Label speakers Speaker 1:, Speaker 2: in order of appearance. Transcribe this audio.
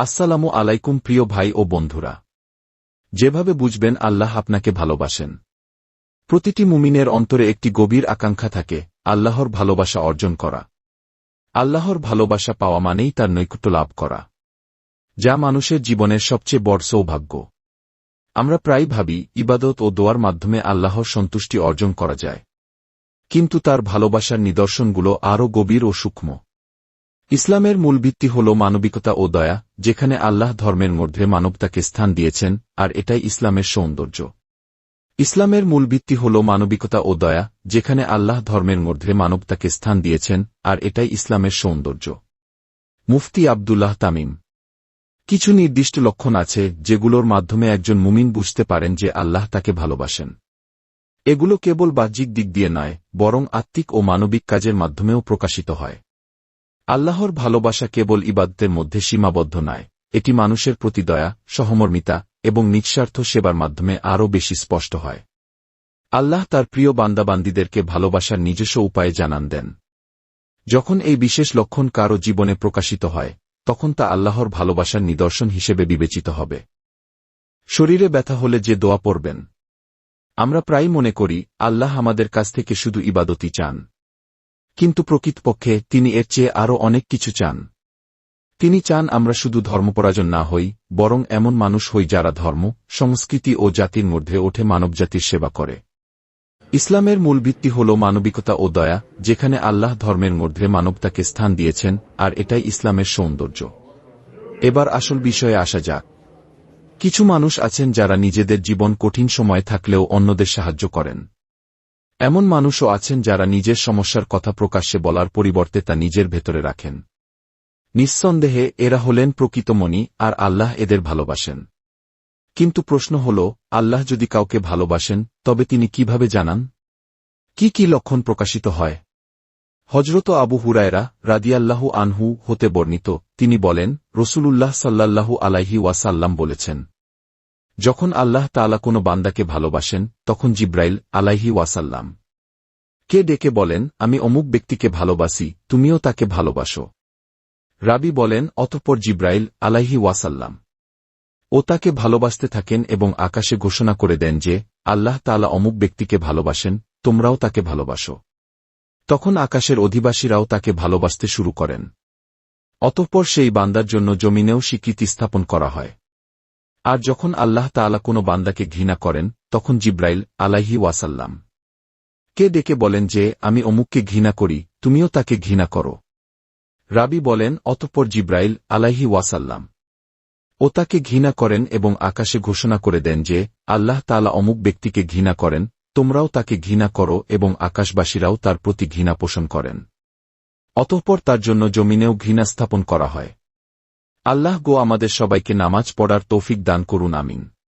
Speaker 1: আসসালামু আলাইকুম প্রিয় ভাই ও বন্ধুরা। যেভাবে বুঝবেন আল্লাহ আপনাকে ভালোবাসেন। প্রতিটি মুমিনের অন্তরে একটি গভীর আকাঙ্ক্ষা থাকে, আল্লাহর ভালোবাসা অর্জন করা। আল্লাহর ভালোবাসা পাওয়া মানেই তার নৈকট্য লাভ করা। যা মানুষের জীবনের সবচেয়ে বড় সৌভাগ্য। আমরা প্রায় ভাবি, ইবাদত ও দোয়ার মাধ্যমে আল্লাহর সন্তুষ্টি অর্জন করা যায়। কিন্তু তার ভালোবাসার নিদর্শনগুলো আরও গভীর ও সূক্ষ্ম। ইসলামের মূল ভিত্তি হল মানবিকতা ও দয়া, যেখানে আল্লাহ ধর্মের মধ্যে মানবতাকে স্থান দিয়েছেন, আর এটাই ইসলামের সৌন্দর্য। ইসলামের মূল ভিত্তি হল মানবিকতা ও দয়া, যেখানে আল্লাহ ধর্মের মধ্যে মানবতাকে স্থান দিয়েছেন, আর এটাই ইসলামের সৌন্দর্য। মুফতি আবদুল্লাহ তামিম। কিছু নির্দিষ্ট লক্ষণ আছে, যেগুলোর মাধ্যমে একজন মুমিন বুঝতে পারেন যে আল্লাহ তাকে ভালোবাসেন। এগুলো কেবল বাহ্যিক দিক দিয়ে নয়, বরং আত্মিক ও মানবিক কাজের মাধ্যমেও প্রকাশিত হয়। আল্লাহর ভালোবাসা কেবল ইবাদতের মধ্যে সীমাবদ্ধ নয়, এটি মানুষের প্রতি দয়া, সহমর্মিতা এবং নিঃস্বার্থ সেবার মাধ্যমে আরও বেশি স্পষ্ট হয়। আল্লাহ তার প্রিয় বান্দাবান্দিদেরকে ভালোবাসার নিজস্ব উপায়ে জানান দেন। যখন এই বিশেষ লক্ষণ কারও জীবনে প্রকাশিত হয়, তখন তা আল্লাহর ভালোবাসার নিদর্শন হিসেবে বিবেচিত হবে। শরীরে ব্যথা হলে যে দোয়া পড়বেন। আমরা প্রায় মনে করি, আল্লাহ আমাদের কাছ থেকে শুধু ইবাদতি চান। কিন্তু প্রকৃতপক্ষে তিনি এর চেয়ে আরও অনেক কিছু চান। তিনি চান আমরা শুধু ধর্মপরাজন না হই, বরং এমন মানুষ হই যারা ধর্ম, সংস্কৃতি ও জাতির মধ্যে ওঠে মানবজাতির সেবা করে। ইসলামের মূল ভিত্তি হল মানবিকতা ও দয়া, যেখানে আল্লাহ ধর্মের মধ্যে মানবতাকে স্থান দিয়েছেন, আর এটাই ইসলামের সৌন্দর্য। এবার আসল বিষয়ে আসা যাক। কিছু মানুষ আছেন যারা নিজেদের জীবন কঠিন সময় থাকলেও অন্যদের সাহায্য করেন। এমন মানুষও আছেন যারা নিজের সমস্যার কথা প্রকাশ্যে বলার পরিবর্তে তা নিজের ভেতরে রাখেন। নিঃসন্দেহে এরা হলেন প্রকৃত মনি আর আল্লাহ এদের ভালোবাসেন। কিন্তু প্রশ্ন হল, আল্লাহ যদি কাউকে ভালোবাসেন, তবে তিনি কীভাবে জানান? কি কি লক্ষণ প্রকাশিত হয়? হজরত আবু হুরায়রা রাদিয়াল্লাহু আনহু হতে বর্ণিত, তিনি বলেন, রসুলুল্লাহ সাল্লাল্লাহু আলাইহি ওয়াসাল্লাম বলেছেন যখন আল্লাহ তালা কোনো বান্দাকে ভালোবাসেন, তখন জিব্রাইল আলাইহি ওয়াসাল্লাম। কে ডেকে বলেন, আমি অমুক ব্যক্তিকে ভালোবাসি, তুমিও তাকে ভালোবাসো? রাবি বলেন, অতঃপর জিব্রাইল আলাইহি ওয়াসাল্লাম। ও তাকে ভালোবাসতে থাকেন এবং আকাশে ঘোষণা করে দেন যে, আল্লাহ তালা অমুক ব্যক্তিকে ভালোবাসেন, তোমরাও তাকে ভালোবাসো। তখন আকাশের অধিবাসীরাও তাকে ভালোবাসতে শুরু করেন। অতঃপর সেই বান্দার জন্য জমিনেও স্বীকৃতি স্থাপন করা হয়। আর যখন আল্লাহ তালা কোনো বান্দাকে ঘৃণা করেন, তখন জিব্রাইল আলাইহি ওয়াসাল্লাম। কে ডেকে বলেন যে, আমি অমুককে ঘৃণা করি, তুমিও তাকে ঘৃণা করো? রাবি বলেন, অতঃপর জিব্রাইল আলাইহি ওয়াসাল্লাম ও তাকে ঘৃণা করেন এবং আকাশে ঘোষণা করে দেন যে, আল্লাহ তালা অমুক ব্যক্তিকে ঘৃণা করেন, তোমরাও তাকে ঘৃণা করো এবং আকাশবাসীরাও তার প্রতি ঘৃণা পোষণ করেন। অতঃপর তার জন্য জমিনেও ঘৃণা স্থাপন করা হয়। আল্লাহ গো আমাদের সবাইকে নামাজ পড়ার তৌফিক দান করুন আমিন।